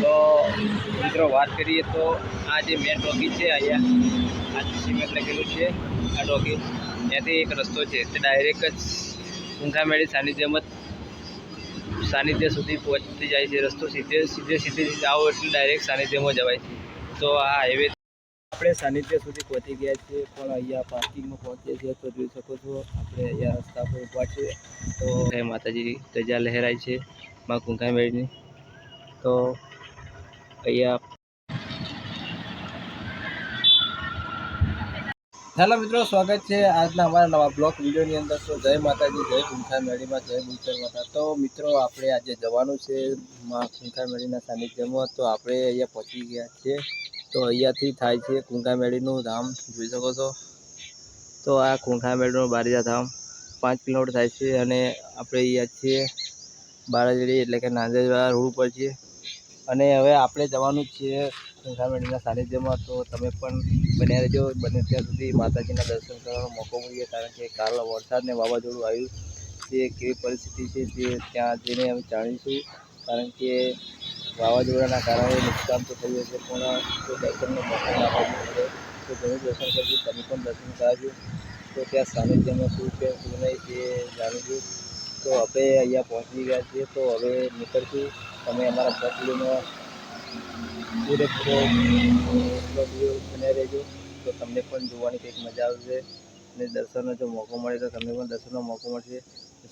તો મિત્રો વાત કરીએ તો આ જે મેન ટોકી છે અહીંયા, આ સિમેન્ટ લખેલું છે, આ ટોકી ત્યાંથી એક રસ્તો છે. તે ડાયરેક્ટ જ ઊંઘામેળી સાનિધ્યમ જ સાનિધ્ય સુધી પહોંચતી જાય છે રસ્તો. સીધે સીધે સીધે આવો એટલે ડાયરેક્ટ સાનિધ્યમાં જવાય છે. તો આ હાઈવે આપણે સાનિધ્ય સુધી પહોંચી ગયા છીએ પણ અહીંયા પાર્કિંગમાં પહોંચીએ છીએ તો જોઈ શકો છો આપણે અહીંયા રસ્તા પર ઊભા છીએ. તો માતાજી ધજા લહેરાય છે માં કુંકામેળની તો અહીંયા હેલો મિત્રો સ્વાગત છે આજના અમારા નવા બ્લોક વિડીયોની અંદર. તો જય માતાજી જય કુંખા મેળીમાં જય બુલચર માતા. તો મિત્રો આપણે આજે જવાનું છે માં કુંખા મેળીના સાનિધ્યમાં. તો આપણે અહીંયા પહોંચી ગયા છીએ. તો અહીંયાથી થાય છે કુંખામેળીનું ધામ, જોઈ શકો છો. તો આ કુંખા મેળીનું બારીજા ધામ પાંચ કિલોમીટર થાય છે અને આપણે અહીંયા છીએ બારાજડી એટલે કે નાંદેડવાળા રોડ ઉપર છીએ. અને હવે આપણે જવાનું છીએ કુંખામેળીના સાનિધ્યમાં. તો તમે પણ બન્યા રહેજો, બને ત્યાં સુધી માતાજીના દર્શન કરવાનો મોકો મળીએ, કારણ કે કાલ વરસાદ ને વાવાઝોડું આવ્યું તે કેવી પરિસ્થિતિ છે તે ત્યાં જઈને અમે જાણીશું. કારણ કે વાવાઝોડાના કારણે નુકસાન તો થયું હશે, પણ તો દર્શનનો મોકો ના મળ્યો તો જરૂર દર્શન કરજો, તમે પણ દર્શન કરાવજો. તો ત્યાં સાનિધ્યમાં શું છે, શું નહીં તે જાણીશું તો આપણે અહીંયા પહોંચી ગયા છીએ, તો હવે નીકળશું. તમે અમારા વિડીયોમાં પૂરેપૂરો વીડિયો બનાવી રહેજો. તો તમને પણ જોવાની કંઈક મજા આવશે. અને દર્શનનો જો મોકો મળે તો તમને પણ દર્શનનો મોકો મળશે.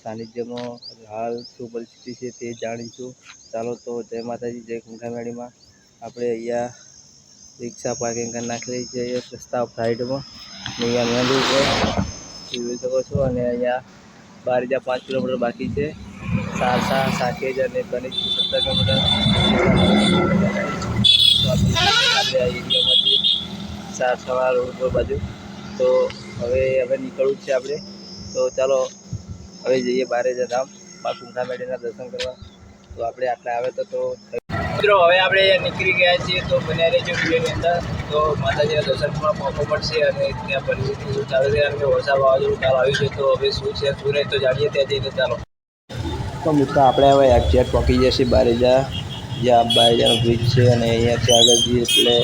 સાનિધ્યમાં હાલ શું પરિસ્થિતિ છે તે જાણીશું. ચાલો તો જય માતાજી, જય કુંખામેળીમાં આપણે અહીંયા રિક્ષા પાર્કિંગ કરી નાખેલી છે, અહીંયા રસ્તા સાઈડમાં અહીંયા મેં છે જોઈ શકો છો. અને અહીંયા બાર હજાર પાંચ કિલોમીટર બાકી છે. સારસા સાકેજ અને ગણિત સત્તર કિલોમીટર. સારસાવાળા રોડ પર બાજુ. તો હવે હવે નીકળવું છે આપણે. તો ચાલો હવે જઈએ બારે ધામમાં કુંઠા મેળીના દર્શન કરવા. તો આપણે આટલા આવે તો તો મિત્રો હવે આપણે નીકળી ગયા છીએ તો બન્યા રહેજો વિડીયોની અંદર. તો માતાજીના દર્શન પણ મોકો મળશે અને ત્યાં પરિસ્થિતિ શું ચાલે છે કારણ કે વરસાદ વાવાઝોડું કાલ આવ્યું છે તો હવે શું છે શું નહીં તો જાણીએ ત્યાં જઈને ચાલો. તો મિત્રો આપણે હવે એક્ઝેક્ટ પહોંચી જશે બારેજા. જ્યાં બારેજાનો બ્રિજ છે અને અહીંયાથી આગળ જઈએ એટલે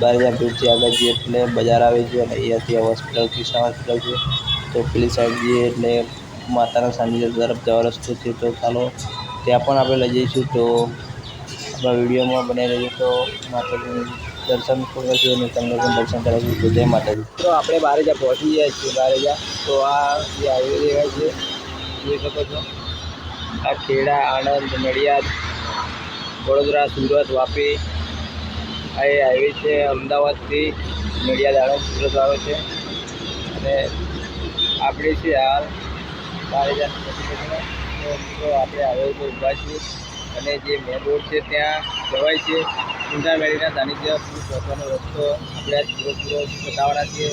બારેજા બ્રિજથી આગળ જઈએ એટલે બજાર આવે છે અને અહીંયાથી હોસ્પિટલ કૃષ્ણા હોસ્પિટલ છે. તો પેલી સાઈડ જઈએ એટલે માતાના સાનિધ્ય તરફ જવા રસ્તો છે, તો ચાલો ત્યાં પણ આપણે લઈ જઈશું. તો આપણા વિડીયોમાં બનાવી રહીએ તો માતાજીનું દર્શન કરશું અને તમને પણ દર્શન કરાવીશું. તો જય માતાજી. તો આપણે બારેજા પહોંચી ગયા છીએ બારેજા તો આ જે હાઈવે રહ્યા છે જોઈ શકો છો. આ ખેડા, આણંદ, નડિયાદ, વડોદરા, સુરત, વાપી, આ એ હાઈવે છે, અમદાવાદથી નડિયાદ, આણંદ, સુરત આવે છે. અને આપણે છે હાલ બાર હજાર આપણે હાઈવે ઉપર ઊભા છીએ અને જે મેન રોડ છે ત્યાં જવાય છે. ઊંડા મેળીના સાનિધ્ય પહોંચવાનો રસ્તો આપણે આ પૂરો પૂરો બતાવવાના છીએ.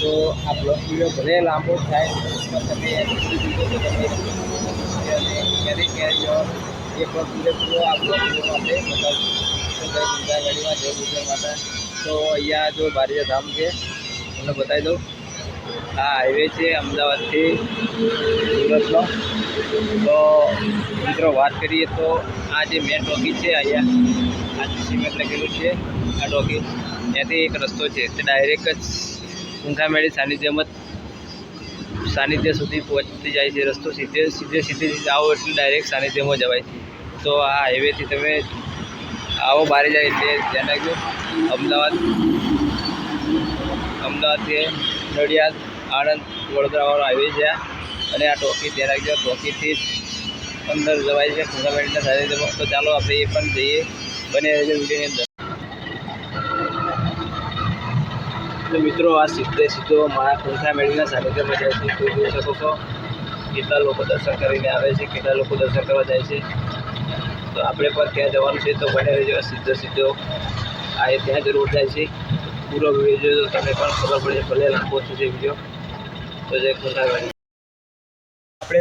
તો આ બ્લોક વીડિયો ભલે લાંબો થાય, પણ તમે તો ક્યારેક ક્યારેક જવાનું એ પણ પૂરેપૂરો આ બ્લોક વીડિયો આપણે બતાવીશું. તો જય ગુજરાત માતા તો અહીંયા જો બારીજા ધામ છે, તમને બતાવી દઉં. આ હાઈવે છે અમદાવાદથી સુરતનો. તો મિત્રો વાત કરીએ તો આ જે મેન ટોકી છે અહીંયા, આ સિમેન્ટ લખેલું છે, આ ટોકી, ત્યાંથી એક રસ્તો છે. તે ડાયરેક્ટ જ ઊંઘામેળી સાનિધ્યમ જ સાનિધ્ય સુધી પહોંચતી જાય છે રસ્તો. સીધે સીધે સીધે આવો એટલે ડાયરેક્ટ સાનિધ્યમાં જવાય. છે તો આ હાઈવેથી તમે આવો બારે જાય એટલે ધ્યાન રાખજો. અમદાવાદ અમદાવાદથી નડિયાદ આણંદ વડોદરાવાળો હાઈવે છે. અને આ ટોકી ત્યાં રાખજો. ટોકીથી જ અંદર જવાય છે. ટુર્નામેન્ટના સાથે તો ચાલો આપણે એ પણ જઈએ. બને રહેજો વિડીયોની અંદર. તો મિત્રો, આ સીધે સીધો મારા મેળવીના સાનિધ્યમાં જાય છે તું જોઈ શકો છો કેટલા લોકો દર્શન કરીને આવે છે, કેટલા લોકો દર્શન કરવા જાય છે. તો આપણે પણ ત્યાં જવાનું છે. તો બને રહેજો સીધો સીધો. આ ત્યાં જ રોડ જાય છે. પૂરો વીડિયો તમને પણ ખબર પડે, ભલે લાંબો થશે વીડિયો. આપણે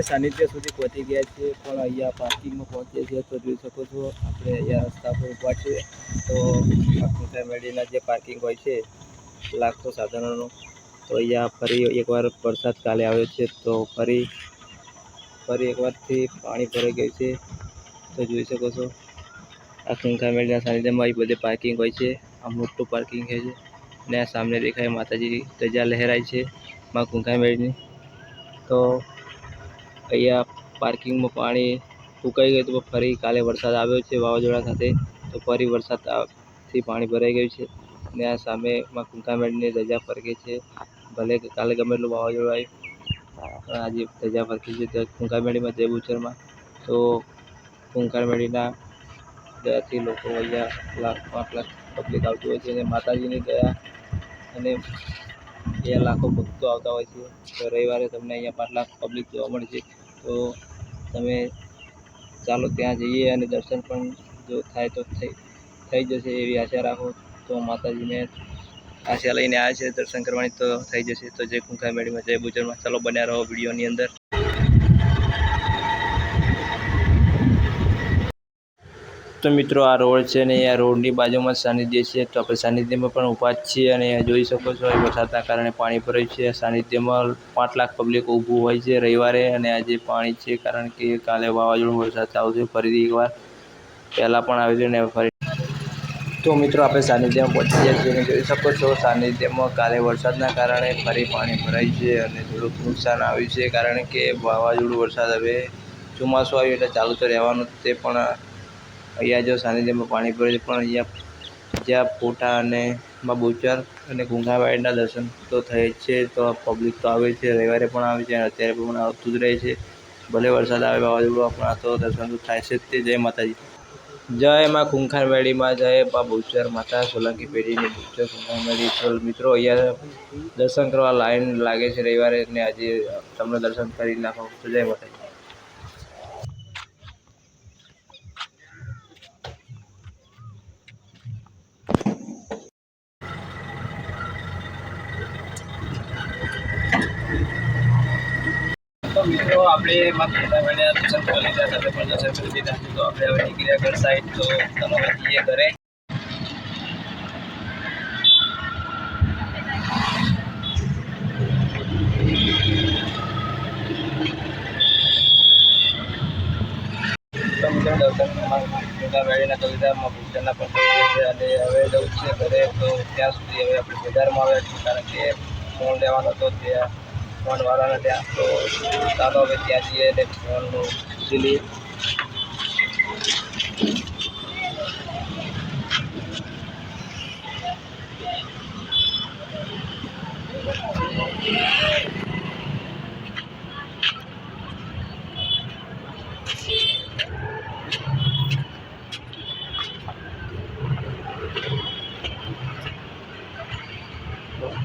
સાનિધ્ય સુધી પહોંચી ગયા છીએ, પણ અહીંયા પાર્કિંગમાં પહોંચીએ છીએ તો જોઈ શકો છો, આપણે અહીંયા રસ્તા પર ઊભા છીએ. તો કુંઠા મેળીના જે પાર્કિંગ હોય છે, લાખો સાધનોનું. તો અહીંયા ફરી એકવાર વરસાદ કાલે આવ્યો છે, તો ફરી ફરી એકવારથી પાણી ભરાઈ ગયું છે. તો જોઈ શકો છો, આ ખૂંખા મેળીના સાનિધ્યમાં અહીં બધે પાર્કિંગ હોય છે. આ મોટું પાર્કિંગ છે. ને સામે દેખાય માતાજી, ધજા લહેરાય છે. માં ખૂંખા મેળની તો અહીંયા પાર્કિંગમાં પાણી ફૂંકાઈ ગયું હતું ફરી કાલે વરસાદ આવ્યો છે વાવાઝોડા સાથે, તો ફરી વરસાદથી પાણી ભરાઈ ગયું છે. ને આ સામે માં ખૂંખા મેળની ધજા ફરકે છે. ભલે કાલે ગમે એટલું વાવાઝોડું આવ્યું આજે રજા ફરકી છે. તો ખૂંખા મેળીમાં જય તો ખૂંખાર મેળીના દયાથી લોકો અહીંયા લાખ પાંચ લાખ પબ્લિક આવતી હોય છે. અને માતાજીની દયા અને અહીંયા લાખો ભક્તો આવતા હોય છે. તો રવિવારે તમને અહીંયા પાંચ લાખ પબ્લિક જોવા મળે છે. તો તમે ચાલો ત્યાં જઈએ અને દર્શન પણ જો થાય તો થઈ થઈ જશે એવી આશા રાખો. તો માતાજીને આશા લઈને આવ્યા છે દર્શન કરવાની તો થઈ જશે. તો જય કુંખા મેળીમાં જય બુજરમાં ચાલો બન્યા રહો વિડીયોની અંદર. તો મિત્રો આ રોડ છે ને આ રોડની બાજુમાં સાનિધ્ય છે, તો આપણે સાનિધ્યમાં પણ ઊભા જ છીએ અને જોઈ શકો છો વરસાદના કારણે પાણી ભરાયું છે. સાનિધ્યમાં પાંચ લાખ પબ્લિક ઊભું હોય છે રવિવારે અને આજે પાણી છે કારણ કે કાલે વાવાઝોડું વરસાદ આવશે ફરીથી એકવાર પહેલાં પણ આવ્યું છે ને ફરી તો મિત્રો આપણે સાનિધ્યમાં પહોંચી ગયા છીએ અને જોઈ શકો છો સાનિધ્યમાં કાલે વરસાદના કારણે ફરી પાણી ભરાય છે અને થોડુંક નુકસાન આવ્યું છે કારણ કે વાવાઝોડું વરસાદ હવે ચોમાસું આવ્યું એટલે ચાલુ તો રહેવાનું તે પણ અહીંયા જો સાનિધ્યમાં પાણી ભરે પણ અહીંયા જ્યાં ફોટા અને માં બોચર અને ગુંગાવાડીના દર્શન તો થાય છે, તો પબ્લિક તો આવે છે, રવિવારે પણ આવે છે અને અત્યારે પણ આવતું જ રહે છે. ભલે વરસાદ આવે વાવાઝોડું, પણ આ તો દર્શન તો થાય છે તે. જય માતાજી. જય માં કુંખારવાડીમાં જય બા બહુચર માતા, સોલંકી પેઢીની બહુચર કુંખારવાડી તો મિત્રો, અહીંયા દર્શન કરવા લાઈન લાગે છે રવિવારે ને આજે તમને દર્શન કરી નાખો. તો જય માતાજી. આપણે પણ દર્શન તો આપણે હવે નીકળ્યા ઘર સાઈડ તો તમે જઈએ ઘરે. મેળીના કવિતામાં ભૂષણના પણ છે હવે ઘરે, તો ત્યાં સુધી હવે આપણે બજારમાં આવ્યા છીએ, કારણ કે ફોન લેવાનો હતો ત્યાં. ફોન વાળાને ત્યાં. તો ચાલો હવે ત્યાં જઈએ એટલે ફોનનું પૂછી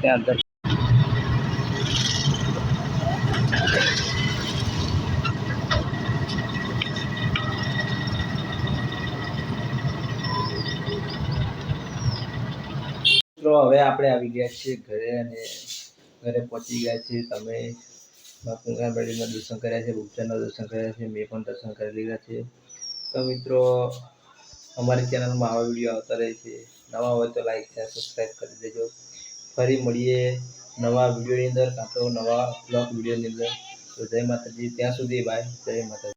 ત્યાં અંદર મિત્રો, હવે આપણે આવી ગયા છીએ ઘરે અને ઘરે પહોંચી ગયા છીએ. તમે બાપુંગાબેડીના દર્શન કર્યા છે ભૂપચરના દર્શન કર્યા છે, મેં પણ દર્શન કરી લીધા છે. તો મિત્રો, અમારી ચેનલમાં આવા વીડિયો આવતા રહે છે. નવા હોય તો લાઈક શેર સબસ્ક્રાઈબ કરી દેજો. ફરી મળીએ નવા વિડીયોની અંદર કાં તો નવા બ્લોગ વિડીયોની અંદર. તો જય માતાજી. ત્યાં સુધી બાય જય માતાજી.